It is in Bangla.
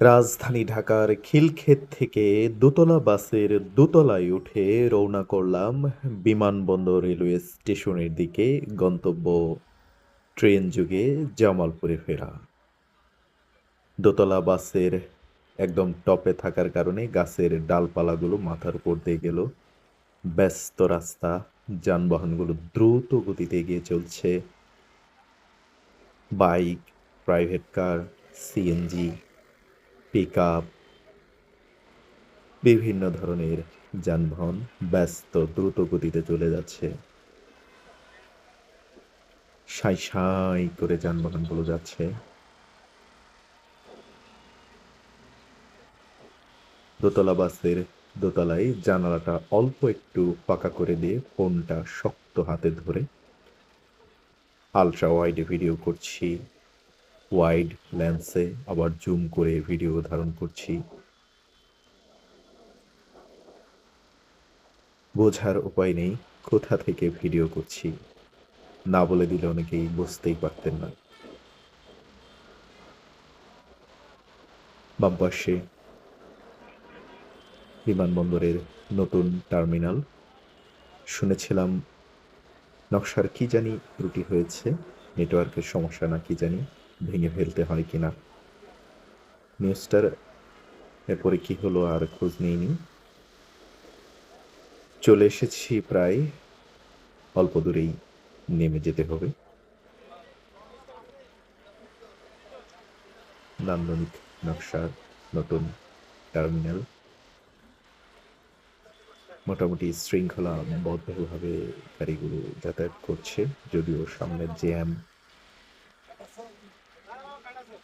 রাজধানী ঢাকার খিলক্ষেত থেকে দোতলা বাসের দোতলায় উঠে রওনা করলাম বিমানবন্দর রেলওয়ে স্টেশনের দিকে। গন্তব্য ট্রেন যুগে জামালপুরে ফেরা। দোতলা বাসের একদম টপে থাকার কারণে গাছের ডালপালাগুলো মাথার উপর দিয়ে গেল। ব্যস্ত রাস্তা, যানবাহনগুলো দ্রুত গতিতে এগিয়ে চলছে। Bike, private car, CNG pick বিভিন্ন ধরনের যানবাহন ব্যস্ত, দ্রুত গতিতে চলে যাচ্ছে। সাই সাই করে যানবাহনগুলো যাচ্ছে। দোতলা বাসের দোতলায় জানালাটা অল্প একটু পাকা করে দিয়ে ফোনটা শক্ত হাতে ধরে আলট্রা ওয়াইডে ভিডিও করছি। ওয়াইড লেন্সে আবার জুম করে ভিডিও ধারণ করছি। বোঝার উপায় নেই, কোথা থেকে ভিডিও করছি? না বলে দিলে অনেকেই বুঝতেই পারতেন না। বাম পাশে বিমানবন্দরের নতুন টার্মিনাল। শুনেছিলাম, নকশার কি জানি ত্রুটি হয়েছে, নেটওয়ার্কের সমস্যা না কি জানি। ভেঙে ফেলতে হয় কিনা? নিউজটার এরপরে কি হলো আর খোঁজ নেইনি? চলে এসেছি প্রায় অল্প দূরেই, নেমে যেতে হবে। নান্দনিক নকশার নতুন টার্মিনাল। মোটামুটি শৃঙ্খলাবদ্ধভাবে গাড়িগুলো যাতায়াত করছে, যদিও সামনের জ্যাম काढा